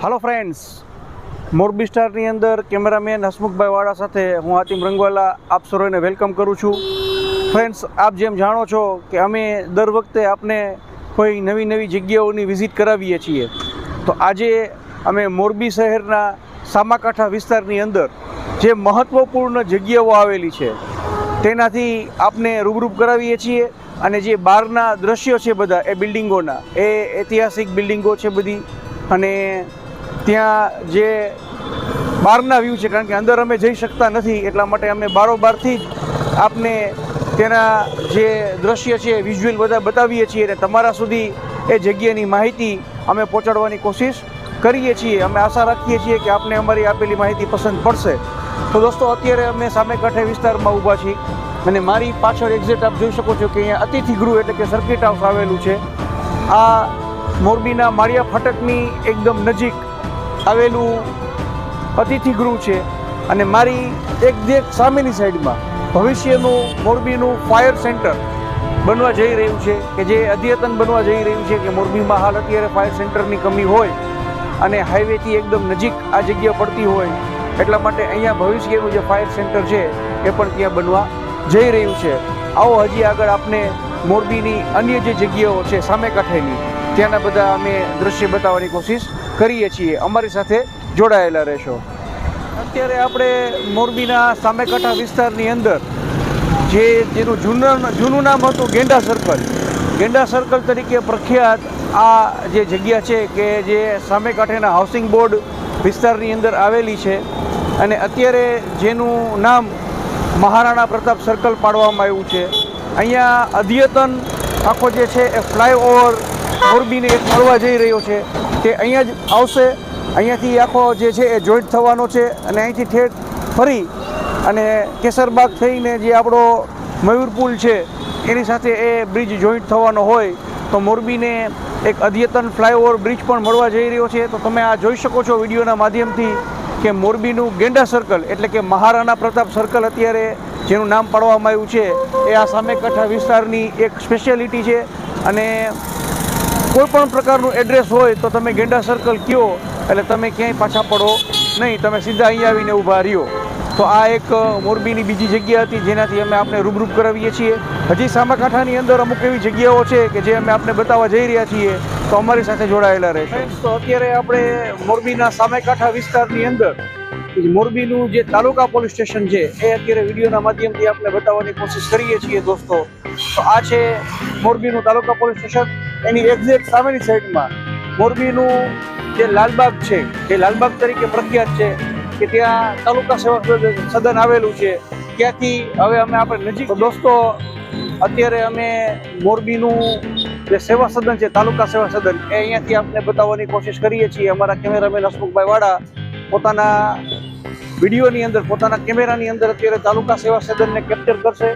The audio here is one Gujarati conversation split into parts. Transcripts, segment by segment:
હાલો ફ્રેન્ડ્સ મોરબી સ્ટારની અંદર કેમેરામેન હસમુખભાઈ વાળા સાથે હું આતિમ રંગવાલા આપ સર્વેને વેલકમ કરું છું. ફ્રેન્ડ્સ આપ જેમ જાણો છો કે અમે દર વખતે આપને કોઈ નવી નવી જગ્યાઓની વિઝિટ કરાવીએ છીએ. તો આજે અમે મોરબી શહેરના સામાકાંઠા વિસ્તારની અંદર જે મહત્ત્વપૂર્ણ જગ્યાઓ આવેલી છે, તેનાથી આપને રૂબરૂપ કરાવીએ છીએ અને જે બહારના દ્રશ્યો છે બધા એ બિલ્ડિંગોના, એ ઐતિહાસિક બિલ્ડિંગો છે બધી અને ત્યાં જે બહારના વ્યૂ છે, કારણ કે અંદર અમે જઈ શકતા નથી, એટલા માટે અમે બારોબારથી જ આપને તેના જે દ્રશ્ય છે વિઝ્યુઅલ બધા બતાવીએ છીએ અને તમારા સુધી એ જગ્યાની માહિતી અમે પહોંચાડવાની કોશિશ કરીએ છીએ. અમે આશા રાખીએ છીએ કે આપને અમારી આપેલી માહિતી પસંદ પડશે. તો દોસ્તો, અત્યારે અમે સામે કાંઠે વિસ્તારમાં ઊભા છીએ અને મારી પાછળ એક્ઝેક્ટ આપ જોઈ શકો છો કે અહીંયા અતિથિ ગૃહ એટલે કે સર્કિટ હાઉસ આવેલું છે. આ મોરબીના માળિયા ફાટકની એકદમ નજીક આવેલું અતિથિ ગૃહ છે અને મારી એકઝેક્ટ સામેની સાઈડમાં ભવિષ્યનું મોરબીનું ફાયર સેન્ટર બનવા જઈ રહ્યું છે કે જે અદ્યતન બનવા જઈ રહ્યું છે કે મોરબીમાં હાલ અત્યારે ફાયર સેન્ટરની કમી હોય અને હાઈવેથી એકદમ નજીક આ જગ્યા પડતી હોય એટલા માટે અહીંયા ભવિષ્યનું જે ફાયર સેન્ટર છે એ પણ ત્યાં બનવા જઈ રહ્યું છે. આવો હજી આગળ આપને મોરબીની અન્ય જે જગ્યાઓ છે સામે કાંઠેની ત્યાંના બધા અમે દ્રશ્ય બતાવવાની કોશિશ કરીએ છીએ. અમારી સાથે જોડાયેલા રહેશો. અત્યારે આપણે મોરબીના સામેકાંઠા વિસ્તારની અંદર જે જેનું જૂનું જૂનું નામ હતું ગેંડા સર્કલ. ગેંડા સર્કલ તરીકે પ્રખ્યાત આ જે જગ્યા છે કે જે સામેકાંઠેના હાઉસિંગ બોર્ડ વિસ્તારની અંદર આવેલી છે અને અત્યારે જેનું નામ મહારાણા પ્રતાપ સર્કલ પાડવામાં આવ્યું છે. અહીંયા અદ્યતન આખો જે છે એ ફ્લાયઓવર મોરબીને એક મળવા જઈ રહ્યો છે તે અહીંયા જ આવશે. અહીંયાથી આખો જે છે એ જોઈન્ટ થવાનો છે અને અહીંથી ઠેઠ ફરી અને કેસરબાગ થઈને જે આપણો મયુર પુલ છે, એની સાથે એ બ્રિજ જોઈન્ટ થવાનો હોય, તો મોરબીને એક અદ્યતન ફ્લાયઓવર બ્રિજ પણ મળવા જઈ રહ્યો છે. તો તમે આ જોઈ શકો છો વિડીયોના માધ્યમથી કે મોરબીનું ગેંડા સર્કલ એટલે કે મહારાણા પ્રતાપ સર્કલ અત્યારે જેનું નામ પાડવામાં આવ્યું છે, એ આ સામે કઠા વિસ્તારની એક સ્પેશિયાલિટી છે અને કોઈ પણ પ્રકારનું એડ્રેસ હોય તો તમે ગેંડા સર્કલ કયો, એટલે તમે ક્યાંય પાછા પડો નહીં. તમે સીધા અહીંયા આવીને ઊભા રહ્યો. તો આ એક મોરબીની બીજી જગ્યા હતી, જેનાથી અમે આપને રૂબરૂપ કરાવીએ છીએ. હજી સામાકાંઠાની અંદર અમુક એવી જગ્યાઓ છે કે જે અમે આપને બતાવવા જઈ રહ્યા છીએ, તો અમારી સાથે જોડાયેલા રહેશે. તો અત્યારે આપણે મોરબીના સામેકાંઠા વિસ્તારની અંદર મોરબીનું જે તાલુકા પોલીસ સ્ટેશન છે, એ અત્યારે વિડીયોના માધ્યમથી આપણે બતાવવાની કોશિશ કરીએ છીએ દોસ્તો. તો આ છે મોરબીનું તાલુકા પોલીસ સ્ટેશન. એની એક્ઝેક્ટ સામેની સાઈડમાં મોરબીનું જે લાલબાગ છે એ લાલબાગ તરીકે પ્રખ્યાત છે, કે ત્યાં તાલુકા સેવા સદન આવેલું છે. ત્યાંથી હવે અમે આપણે નજીક દોસ્તો, અત્યારે અમે મોરબીનું જે સેવા સદન છે, તાલુકા સેવા સદન, એ અહીંયાથી આપને બતાવવાની કોશિશ કરીએ છીએ. અમારા કેમેરામેન હસમુખભાઈ વાળા પોતાના વિડીયોની અંદર, પોતાના કેમેરાની અંદર અત્યારે તાલુકા સેવા સદનને કેપ્ચર કરશે.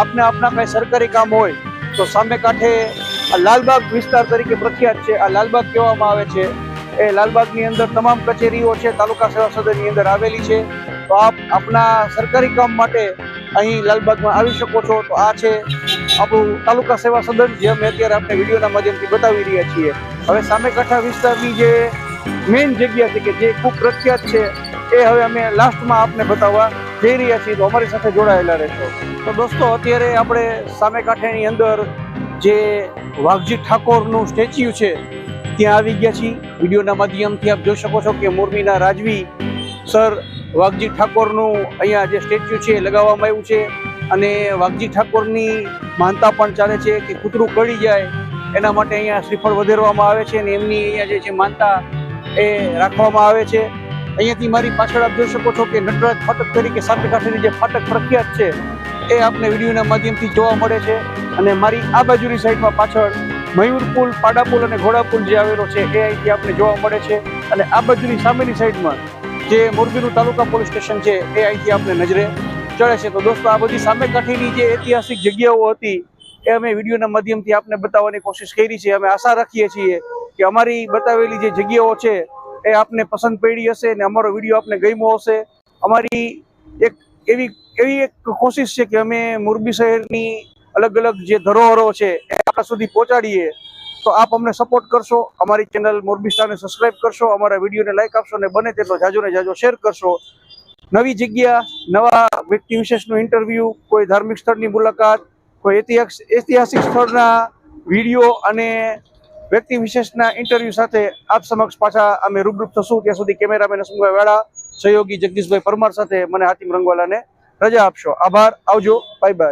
આપને આપના કાંઈ સરકારી કામ હોય, તો સામે કાંઠે આ લાલબાગ વિસ્તાર તરીકે પ્રખ્યાત છે. આ લાલબાગ કહેવામાં આવે છે. એ લાલબાગની અંદર તમામ કચેરીઓ છે, તાલુકા સેવા સદનની અંદર આવેલી છે. તો આપ આપના સરકારી કામ માટે અહીં લાલબાગમાં આવી શકો છો. તો આ છે આપણું તાલુકા સેવા સદન, જે અમે અત્યારે આપણે વિડીયોના માધ્યમથી બતાવી રહ્યા છીએ. હવે સામે કાંઠા વિસ્તારની જે મેઇન જગ્યા છે કે જે ખૂબ પ્રખ્યાત છે, એ હવે અમે લાસ્ટમાં આપને બતાવવા જઈ રહ્યા છીએ. તો અમારી સાથે જોડાયેલા રહેશો. તો દોસ્તો, અત્યારે આપણે સામે કાંઠેની અંદર જે વાઘજી ઠાકોરનું સ્ટેચ્યુ છે, ત્યાં આવી ગયા છીએ. વિડીયોના માધ્યમથી આપ જોઈ શકો છો કે મોરબીના રાજવી સર વાઘજી ઠાકોરનું અહીંયા જે સ્ટેચ્યુ છે લગાવવામાં આવ્યું છે અને વાઘજી ઠાકોરની માનતા પણ ચાલે છે કે કૂતરું કળી જાય એના માટે અહીંયા શ્રીફળ વધેરવામાં આવે છે અને એમની અહીંયા જે છે માનતા એ રાખવામાં આવે છે. અહીંયાથી મારી પાછળ આપ જોઈ શકો છો કે નટરાજ ફાટક તરીકે સાબરકાંઠાની જે ફાટક પ્રખ્યાત છે એ આપને વિડીયોના માધ્યમથી જોવા મળે છે. અને મારી આ બાજુની સાઈડમાં પાછળ મયુર પુલ, પાડા પુલ અને ઘોડા પુલ જે આવેલો છે, એ અહીંથી આપણે જોવા મળે છે. અને આ બાજુની સામેની સાઈડમાં જે મોરબીનું તાલુકા પોલીસ સ્ટેશન છે, એ અહીંથી આપણે નજરે ચડે છે. તો દોસ્તો, આ બધી સામે કાંઠીની જે ઐતિહાસિક જગ્યાઓ હતી, એ અમે વિડીયોના માધ્યમથી આપને બતાવવાની કોશિશ કરી છે. અમે આશા રાખીએ છીએ કે અમારી બતાવેલી જે જગ્યાઓ છે, એ આપને પસંદ પડી હશે અને અમારો વીડિયો આપને ગમ્યો હશે. અમારી એક એવી એવી એક કોશિશ છે કે અમે મોરબી શહેરની અલગ અલગ જે ધરોહરો છે, એ આપણા સુધી પહોંચાડીએ, તો આપ અમને સપોર્ટ કરશો, અમારી ચેનલ મોરબી સ્ટારને સબસ્ક્રાઇબ કરશો, અમારા વિડીયોને લાઈક આપશો, અને બને તેટલો જાજો ને જાજો શેર કરશો. નવી જગ્યા, નવા વ્યક્તિ વિશેષનું ઇન્ટરવ્યૂ કોઈ ધાર્મિક સ્થળની મુલાકાત, કોઈ ઐતિહાસિક ઐતિહાસિક સ્થળના વીડિયો અને વ્યક્તિ વિશેષના ઇન્ટરવ્યૂ સાથે આપ સમક્ષ પાછા અમે રૂબરૂપ થશું. ત્યાં સુધી કેમેરામેન અસમભાઈ વાળા, સહયોગી જગદીશભાઈ પરમાર સાથે મને હાતિમ રંગવાલાને રજા આપશો. આભાર, આવજો. Bye bye